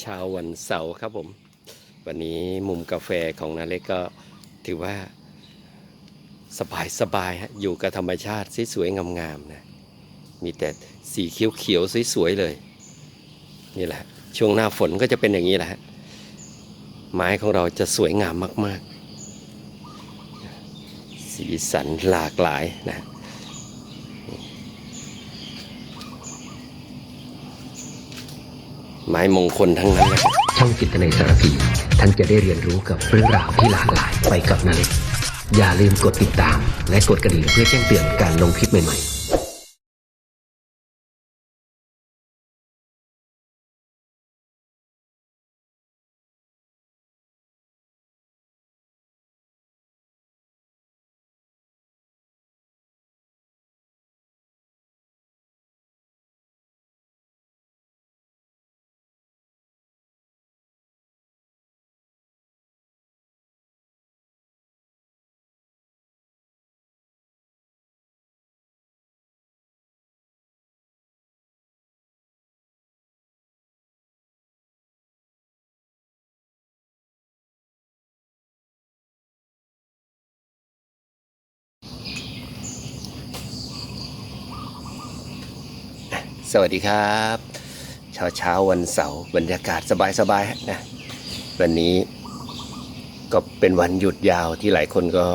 เช้าวันเสาร์ครับผม วันนี้มุมกาแฟของนาเล็กก็ถือว่าสบายสบายฮะอยู่กับธรรมชาติสวยๆงามๆนะมีแต่สีเขียวๆสวยๆเลย นี่แหละ ช่วงหน้าฝนก็จะเป็นอย่างนี้แหละฮะไม้ของเราจะสวยงามมาก ๆ สีสันหลากหลายนะ ไม้มงคลทั้งนั้นเลยช่องจิตในสารพี ท่านจะได้เรียนรู้กับเรื่องราวที่หลากหลายไปกับนาเล็กอย่าลืมกดติดตาม และกดกระดิ่งเพื่อแจ้งเตือนการลงคลิปใหม่ๆ สวัสดีครับเช้าเช้าวันเสาร์บรรยากาศสบายๆฮะนะวันนี้ก็เป็นวันหยุดยาวที่หลายคนก็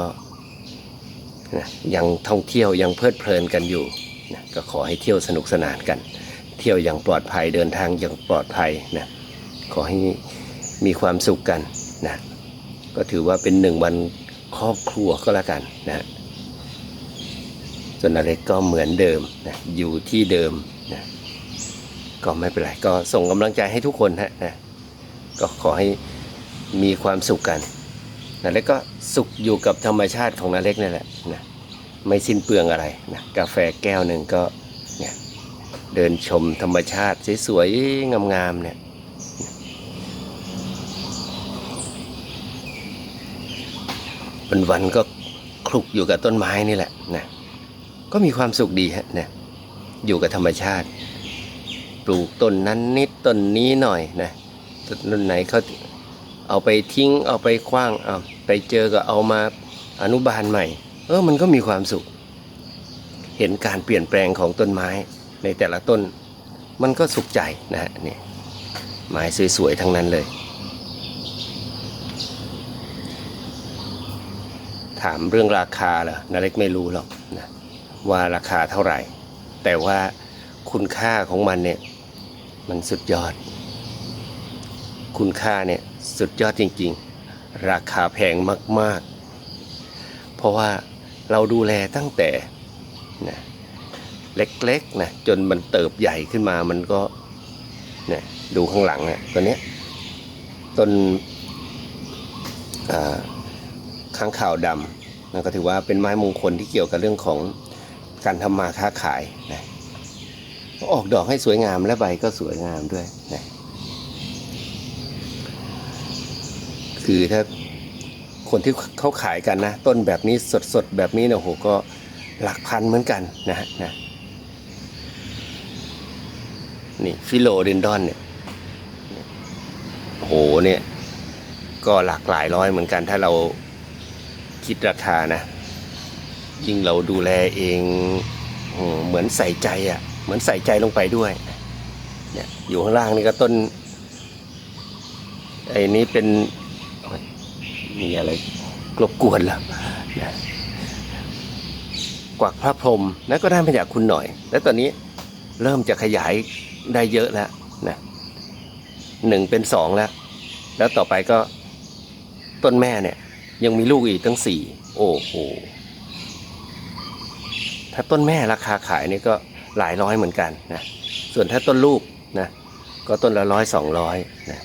นะยังท่องเที่ยวยังเพลิดเพลินกันอยู่นะก็ขอให้เที่ยวสนุกสนานกัน เที่ยวอย่างปลอดภัยเดินทางอย่างปลอดภัยนะขอให้มีความสุขกันนะก็ถือว่าเป็นหนึ่งวันครอบครัวก็แล้วกันนะส่วนอเล็กก็เหมือนเดิมนะอยู่ที่เดิม ก็ไม่เป็นไรก็ส่งกำลังใจให้ทุกคนฮะนะก็ขอให้มีความสุขกันนาเล็กก็สุขอยู่กับธรรมชาติของนาเล็กนั่นแหละนะไม่สิ้นเปลืองอะไรนะกาแฟแก้วหนึ่งก็เนี่ยเดินชมธรรมชาติสวยๆงามๆเนี่ยวันวันๆก็คลุกอยู่กับต้นไม้นี่แหละนะก็มีความสุขดีฮะนี่ยอยู่กับธรรมชาติ ลูกต้นนั้นนิดต้นนี้หน่อยนะต้นไหนเขาเอาไปทิ้งเอาไปคว้างเอาไปเจอก็เอามาอนุบาลใหม่ เออมันก็มีความสุข เห็นการเปลี่ยนแปลงของต้นไม้ในแต่ละต้น มันก็สุขใจนะฮะนี่ไม้สวยๆทั้งนั้นเลย ถามเรื่องราคาเหรอนาเล็กไม่รู้หรอกนะว่าราคาเท่าไหร่ แต่ว่าคุณค่าของมันเนี่ย มันสุดยอด คุณค่าเนี่ยสุดยอดจริงๆ ราคาแพงมาก ๆ เพราะว่าเราดูแลตั้งแต่นะเล็กๆนะจนมันเติบใหญ่ขึ้นมามันก็เนี่ยดูข้างหลังอะตัวเนี้ยต้นอ่าค้างข่าวดำนั่นก็ถือว่าเป็นไม้มงคลที่เกี่ยวกับเรื่องของการทำมาค้าขายนะ ออกดอกให้สวยงามและใบก็สวยงามด้วยนะคือถ้าคนที่เขาขายกันนะ ต้นแบบนี้สดๆ แบบนี้เนี่ยโหก็หลักพันเหมือนกันนะนะนี่ฟิโลเดนดอนเนี่ยโหเนี่ยก็หลากหลายร้อยเหมือนกันถ้าเราคิดราคานะ ยิ่งเราดูแลเองอเหมือนใส่ใจอะ่ะ เหมือนใส่ใจลงไปด้วยเนี่ยอยู่ข้างล่างนี่ก็ต้นไอ้นี้เป็นมีอะไรกลบกวนแล้วนะกวักพระพรหมนั่นก็ได้มาจากคุณหน่อย แล้วตอนนี้เริ่มจะขยายได้เยอะแล้วนะหนึ่งเป็นสองแล้ว แล้วต่อไปก็ต้นแม่เนี่ย ยังมีลูกอีกตั้งสี่โอ้โหถ้าต้นแม่ราคาขายนี่ก็ หลายร้อยเหมือนกันนะส่วนถ้าต้นลูกนะก็ต้นละร้อยสองร้อยนะ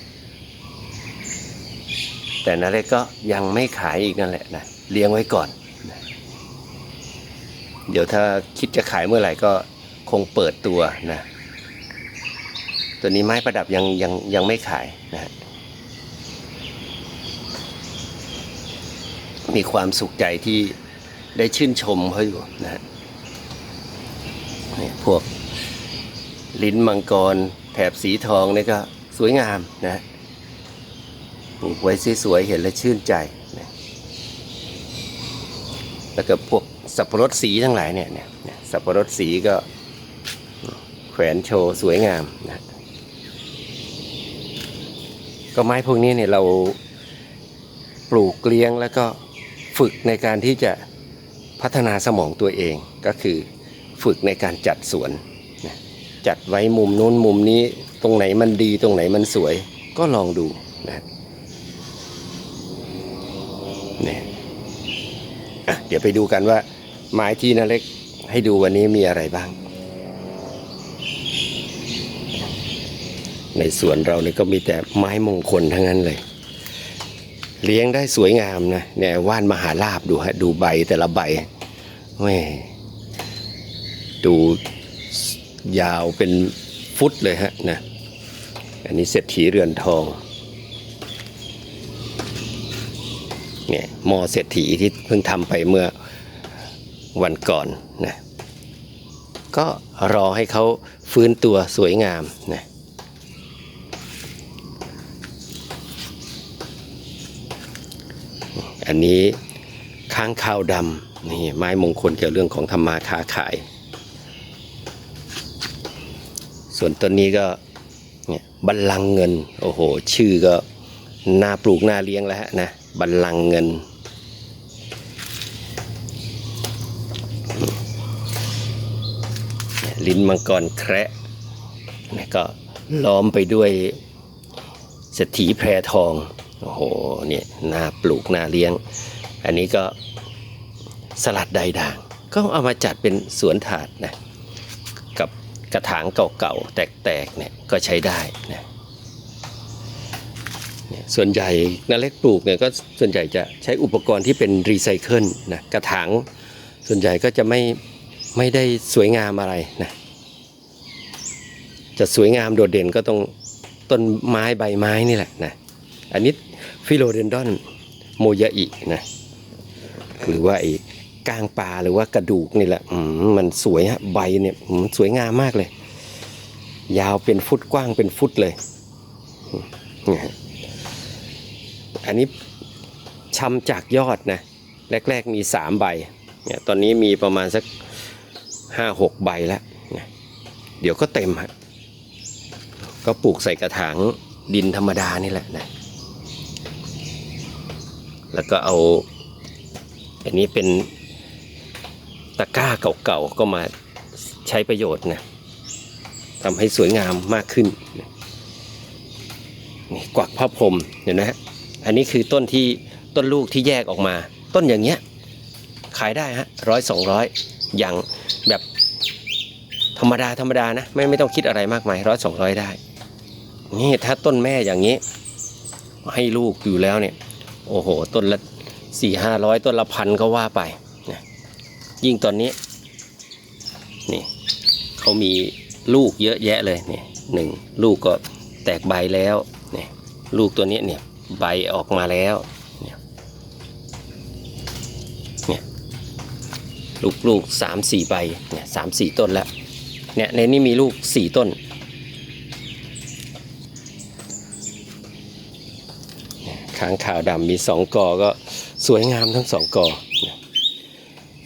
แต่นาเล็กก็ยังไม่ขายอีกนั่นแหละนะเลี้ยงไว้ก่อนนะเดี๋ยวถ้าคิดจะขายเมื่อไหร่ก็คงเปิดตัวนะตัวนี้ไม้ประดับยังยังยังไม่ขายนะฮะมีความสุขใจที่ได้ชื่นชมเขาอยู่นะฮะ นี่พวกลิ้นมังกร แถบสีทองนี่ก็สวยงามนะปลูกไว้สวยๆเห็นแล้วชื่นใจนะแล้วก็พวกสับปะรดสีทั้งหลายเนี่ยเนี่ยเนี่ยสับปะรดสีก็แขวนโชว์สวยงามนะก็ไม้พวกนี้เนี่ยเราปลูกเลี้ยงแล้วก็ฝึกในการที่จะพัฒนาสมองตัวเองก็คือ ฝึกในการจัดสวน จัดไว้มุมนู้นมุมนี้ตรงไหนมันดีตรงไหนมันสวย ก็ลองดูนะเนี่ยเดี๋ยวไปดูกันว่า ไม้ที่นาเล็กให้ดูวันนี้มีอะไรบ้าง ในสวนเราเนี่ยก็มีแต่ไม้มงคลทั้งนั้นเลย เลี้ยงได้สวยงามนะเนี่ยว่านมหาลาบดูฮะดูใบแต่ละใบแม่ ดูยาวเป็นฟุตเลยฮะนะอันนี้เศรษฐีเรือนทองเนี่ยมอเศรษฐีที่เพิ่งทำไปเมื่อวันก่อนนะก็รอให้เขาฟื้นตัวสวยงามนะอันนี้ค้างคาวดำนี่ไม้มงคลเกี่ยวเรื่องของธรรมาค้าขาย ส่วนต้นนี้ก็เนี่ยบัลลังก์เงิน โอ้โห ชื่อก็น่าปลูกน่าเลี้ยงแล้วฮะนะบัลลังก์เงิน ลิ้นมังกรแคระนี่ก็ล้อมไปด้วยเศรษฐีแพรทอง โอ้โห เนี่ยน่าปลูกน่าเลี้ยง อันนี้ก็สลัดใดด่าง ก็เอามาจัดเป็นสวนถาดนะ กระถางเก่าๆ แตกๆเนี่ยก็ใช้ได้นะส่วนใหญ่นาเล็กปลูกเนี่ยก็ส่วนใหญ่จะใช้อุปกรณ์ที่เป็นรีไซเคิลนะกระถางส่วนใหญ่ก็จะไม่ไม่ได้สวยงามอะไรนะจะสวยงามโดดเด่นก็ต้องต้นไม้ใบไม้นี่แหละนะอันนี้ฟิโลเดนดอนโมยาอินะหรือว่าไอ้ ก้างปลาหรือว่ากระดูกนี่แหละมมันสวยฮะใบเนี่ยสวยงามมากเลย ยาวเป็นฟุตกว้างเป็นฟุตเลยนี่ฮะอันนี้ชำจากยอดนะแรก ๆมีสามใบเนี่ยตอนนี้มีประมาณสักห้าหกใบแล้วเดี๋ยวก็เต็มฮะก็ปลูกใส่กระถางดินธรรมดานี่แหละนะแล้วก็เอาอันนี้เป็น ตะกร้าเก่าๆก็มาใช้ประโยชน์นะทำให้สวยงามมากขึ้นนี่กวักพระพรมเห็นไหมฮะอันนี้คือต้นที่ต้นลูกที่แยกออกมา ต้นอย่างเงี้ยขายได้ฮะร้อยสองร้อยอย่างแบบธรรมดาธรรมดานะไม่ไม่ต้องคิดอะไรมากมายร้อยสองร้อยได้ นี่ถ้าต้นแม่อย่างนี้ ให้ลูกอยู่แล้วเนี่ย โอ้โห ต้นละสี่ห้าร้อยต้นละพันก็ว่าไป ยิ่งตอนนี้ นี่เขามีลูกเยอะแยะเลยเนี่ยหนึ่งลูกก็แตกใบแล้วนี่ลูกตัวนี้เนี่ยใบออกมาแล้วเนี่ยลูกลูกสามสี่ใบเนี่ยสามสี่ต้นแล้วเนี่ยในนี้มีลูกสี่ต้นค้างขาวดำมีสองกอก็สวยงามทั้งสองกอ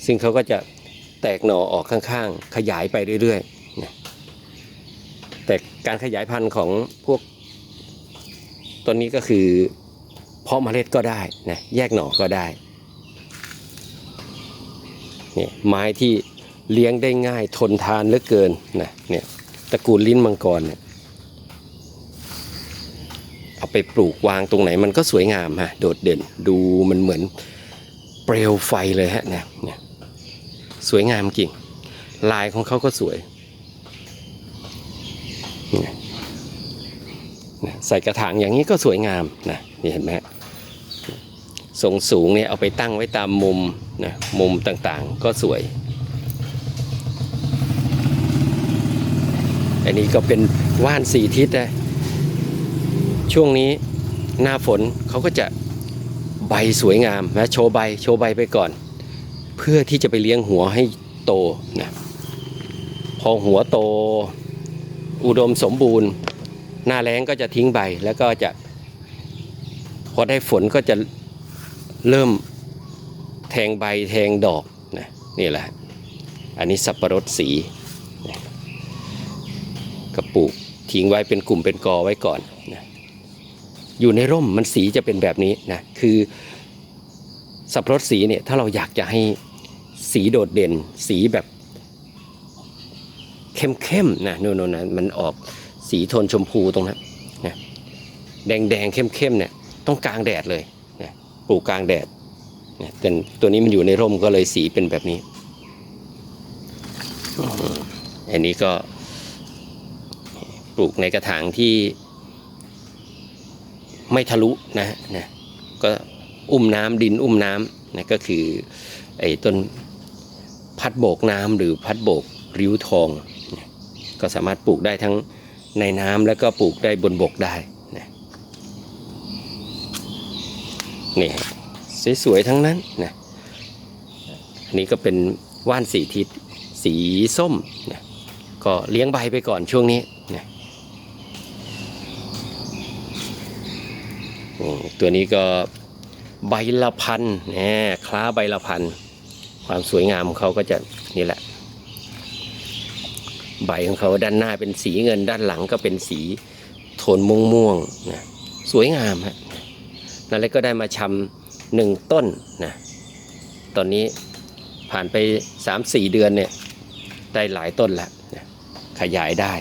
ซึ่งเขาก็จะแตกหน่อออกข้างๆ ขยายไปเรื่อยๆนะแต่การขยายพันธุ์ของพวกต้นนี้ก็คือเพาะเมล็ดก็ได้นะแยกหน่อก็ได้เนี่ยไม้ที่เลี้ยงได้ง่ายทนทานเหลือเกินนะเนี่ยตระกูลลิ้นมังกรเนี่ยเอาไปปลูกวางตรงไหนมันก็สวยงามฮะโดดเด่นดูมันเหมือนเปลวไฟเลยฮะเนี่ยเนี่ย สวยงามจริง ลายของเขาก็สวย ใส่กระถางอย่างนี้ก็สวยงามนะนี่เห็นไหมฮะทรงสูงเนี่ยเอาไปตั้งไว้ตามมุมนะมุมต่างๆก็สวย อันนี้ก็เป็นว่านสี่ทิศนะช่วงนี้หน้าฝนเขาก็จะใบสวยงามนะโชว์ใบโชว์ใบไปก่อน เพื่อที่จะไปเลี้ยงหัวให้โตนะพอหัวโต อุดมสมบูรณ์ หน้าแล้งก็จะทิ้งใบแล้วก็จะ พอได้ฝนก็จะเริ่มแทงใบแทงดอกนะนี่แหละ อันนี้สับปะรดสีนะก็ปลูกทิ้งไว้เป็นกลุ่มเป็นกอไว้ก่อนนะอยู่ในร่มมันสีจะเป็นแบบนี้นะคือสับปะรดสีเนี่ยถ้าเราอยากจะให้ สีโดดเด่น สีแบบเข้มๆนะโน่นๆนะมันออกสีโทนชมพูตรงนั้นนะแดงๆเข้มๆเนี่ยต้องกลางแดดเลยนะปลูกกลางแดดนะแต่ตัวนี้มันอยู่ในร่มก็เลยสีเป็นแบบนี้อันนี้ก็ปลูกในกระถางที่ไม่ทะลุนะนะก็อุ้มน้ำดินอุ้มน้ำนะก็คือไอ้ต้น พัดโบกน้ำหรือพัดโบกริ้วทอง ก็สามารถปลูกได้ทั้งในน้ำแล้วก็ปลูกได้บนบกได้นะนี่สวยๆทั้งนั้นนะอันนี้ก็เป็นว่านสีทิศสีส้มนะก็เลี้ยงใบไปก่อนช่วงนี้นะตัวนี้ก็ใบละพันนะคล้าใบละพัน ความสวยงามของเขาก็จะนี่แหละ ใบของเขาด้านหน้าเป็นสีเงินด้านหลังก็เป็นสีโทนม่วงม่วงนะสวยงามฮะนั่นเลยก็ได้มาชำหนึ่งต้นนะตอนนี้ผ่านไปสามสี่เดือนเนี่ยได้หลายต้นแล้วนะขยายได้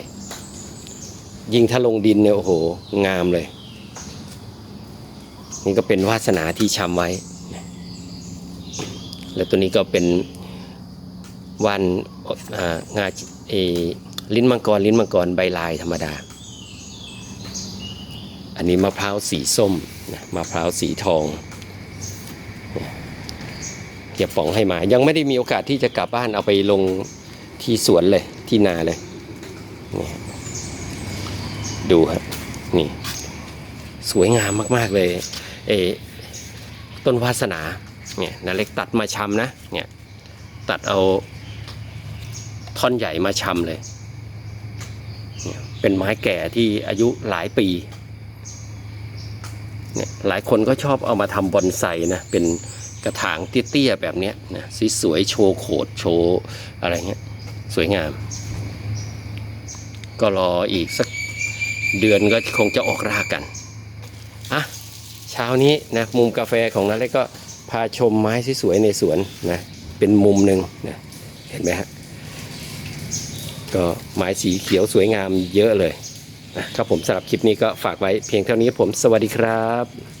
ยิ่งถ้าลงดินเนี่ยโอ้โห งามเลย นี่ก็เป็นวาสนาที่ชำไว้ แล้วตัวนี้ก็เป็นวันอ่างาเอลิ้นมังกรลิ้นมังกรใบลายธรรมดา อันนี้มะพร้าวสีส้มนะมะพร้าวสีทองเก็บป๋องให้มา ยังไม่ได้มีโอกาสที่จะกลับบ้านเอาไปลงที่สวนเลยที่นาเลยดูครับนี่ สวยงามมาก ๆ เลยเอต้นวาสนา เนี่ยนาเล็กตัดมาชำนะเนี่ยตัดเอาท่อนใหญ่มาชำเลยเนี่ยเป็นไม้แก่ที่อายุหลายปีเนี่ยหลายคนก็ชอบเอามาทำบอนไซนะเป็นกระถางเตี้ยๆแบบเนี้ยนะสวยโชว์โขดโชว์อะไรเงี้ยสวยงาม ก็รออีกสักเดือนก็คงจะออกรากกันอะเช้านี้นะมุมกาแฟของนันเล็กก็ พาชมไม้สวยๆในสวนนะเป็นมุมหนึ่งนะเห็นไหมฮะก็ไม้สีเขียวสวยงามเยอะเลยนะครับผมสำหรับคลิปนี้ก็ฝากไว้เพียงเท่านี้ผมสวัสดีครับ